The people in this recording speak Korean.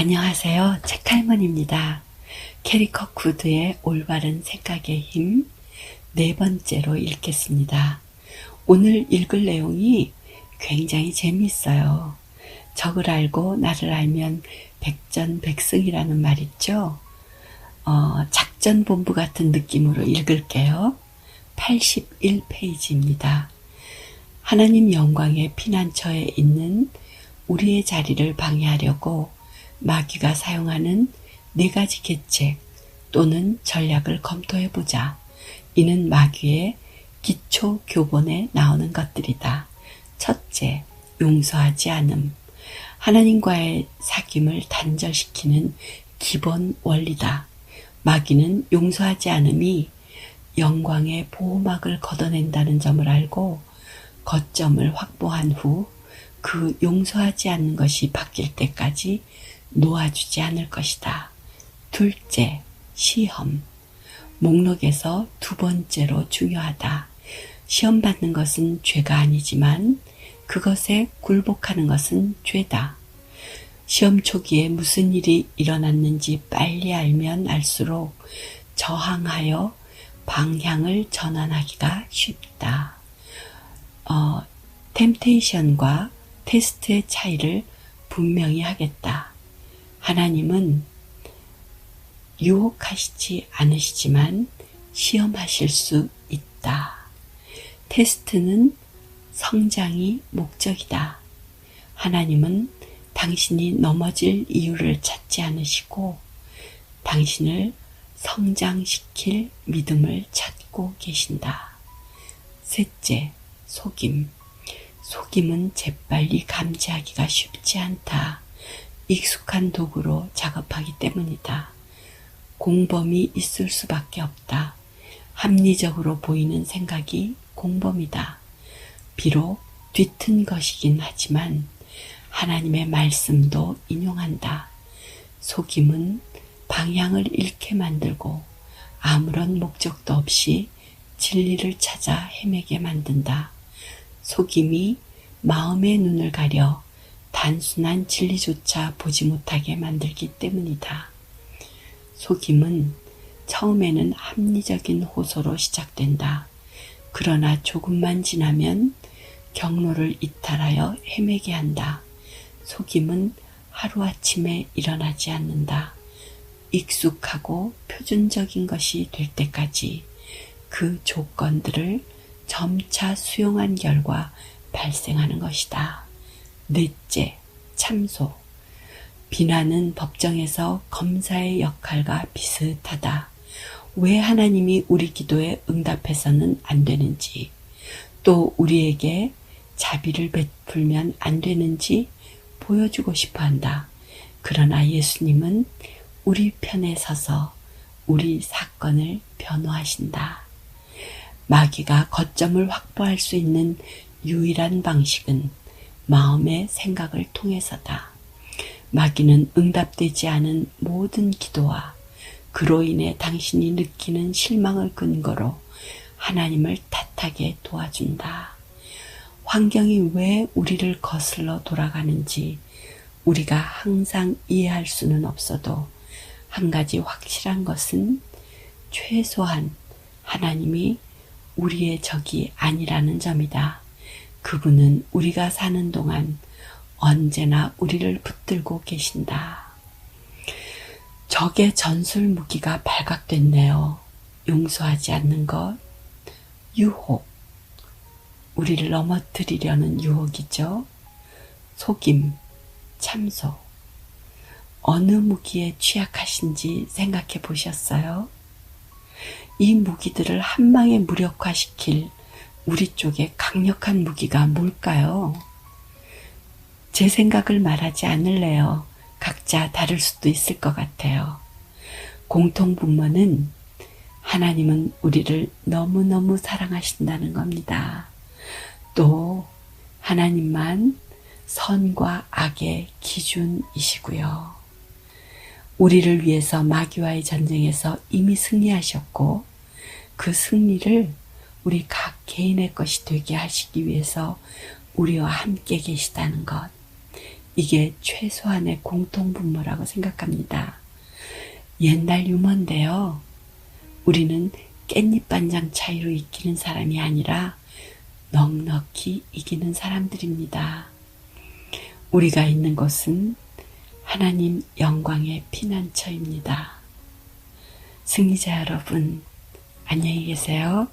안녕하세요. 책할머니입니다. 캐리커 쿠드의 올바른 생각의 힘 네 번째로 읽겠습니다. 오늘 읽을 내용이 굉장히 재미있어요. 적을 알고 나를 알면 백전백승이라는 말 있죠? 어, 작전본부 같은 느낌으로 읽을게요. 81페이지입니다. 하나님 영광의 피난처에 있는 우리의 자리를 방해하려고 마귀가 사용하는 네 가지 계책 또는 전략을 검토해 보자. 이는 마귀의 기초 교본에 나오는 것들이다. 첫째, 용서하지 않음. 하나님과의 사귐을 단절시키는 기본 원리다. 마귀는 용서하지 않음이 영광의 보호막을 걷어낸다는 점을 알고 거점을 확보한 후 그 용서하지 않는 것이 바뀔 때까지 놓아주지 않을 것이다. 둘째, 시험. 목록에서 두 번째로 중요하다. 시험 받는 것은 죄가 아니지만 그것에 굴복하는 것은 죄다. 시험 초기에 무슨 일이 일어났는지 빨리 알면 알수록 저항하여 방향을 전환하기가 쉽다. 어, 템테이션과 테스트의 차이를 분명히 하겠다. 하나님은 유혹하시지 않으시지만 시험하실 수 있다. 테스트는 성장이 목적이다. 하나님은 당신이 넘어질 이유를 찾지 않으시고 당신을 성장시킬 믿음을 찾고 계신다. 셋째, 속임. 속임은 재빨리 감지하기가 쉽지 않다. 익숙한 도구로 작업하기 때문이다. 공범이 있을 수밖에 없다. 합리적으로 보이는 생각이 공범이다. 비록 뒤튼 것이긴 하지만 하나님의 말씀도 인용한다. 속임은 방향을 잃게 만들고 아무런 목적도 없이 진리를 찾아 헤매게 만든다. 속임이 마음의 눈을 가려 단순한 진리조차 보지 못하게 만들기 때문이다. 속임은 처음에는 합리적인 호소로 시작된다. 그러나 조금만 지나면 경로를 이탈하여 헤매게 한다. 속임은 하루아침에 일어나지 않는다. 익숙하고 표준적인 것이 될 때까지 그 조건들을 점차 수용한 결과 발생하는 것이다. 넷째, 참소. 비난은 법정에서 검사의 역할과 비슷하다. 왜 하나님이 우리 기도에 응답해서는 안 되는지, 또 우리에게 자비를 베풀면 안 되는지 보여주고 싶어 한다. 그러나 예수님은 우리 편에 서서 우리 사건을 변호하신다. 마귀가 거점을 확보할 수 있는 유일한 방식은 마음의 생각을 통해서다. 마귀는 응답되지 않은 모든 기도와 그로 인해 당신이 느끼는 실망을 근거로 하나님을 탓하게 도와준다. 환경이 왜 우리를 거슬러 돌아가는지 우리가 항상 이해할 수는 없어도 한 가지 확실한 것은 최소한 하나님이 우리의 적이 아니라는 점이다. 그분은 우리가 사는 동안 언제나 우리를 붙들고 계신다. 적의 전술 무기가 발각됐네요. 용서하지 않는 것, 유혹, 우리를 넘어뜨리려는 유혹이죠. 속임, 참소. 어느 무기에 취약하신지 생각해 보셨어요? 이 무기들을 한 방에 무력화시킬 우리 쪽에 강력한 무기가 뭘까요? 제 생각을 말하지 않을래요. 각자 다를 수도 있을 것 같아요. 공통분모는 하나님은 우리를 너무너무 사랑하신다는 겁니다. 또 하나님만 선과 악의 기준이시고요. 우리를 위해서 마귀와의 전쟁에서 이미 승리하셨고 그 승리를 우리 각 개인의 것이 되게 하시기 위해서 우리와 함께 계시다는 것. 이게 최소한의 공통분모라고 생각합니다. 옛날 유머인데요. 우리는 깻잎 반장 차이로 이기는 사람이 아니라 넉넉히 이기는 사람들입니다. 우리가 있는 곳은 하나님 영광의 피난처입니다. 승리자 여러분, 안녕히 계세요.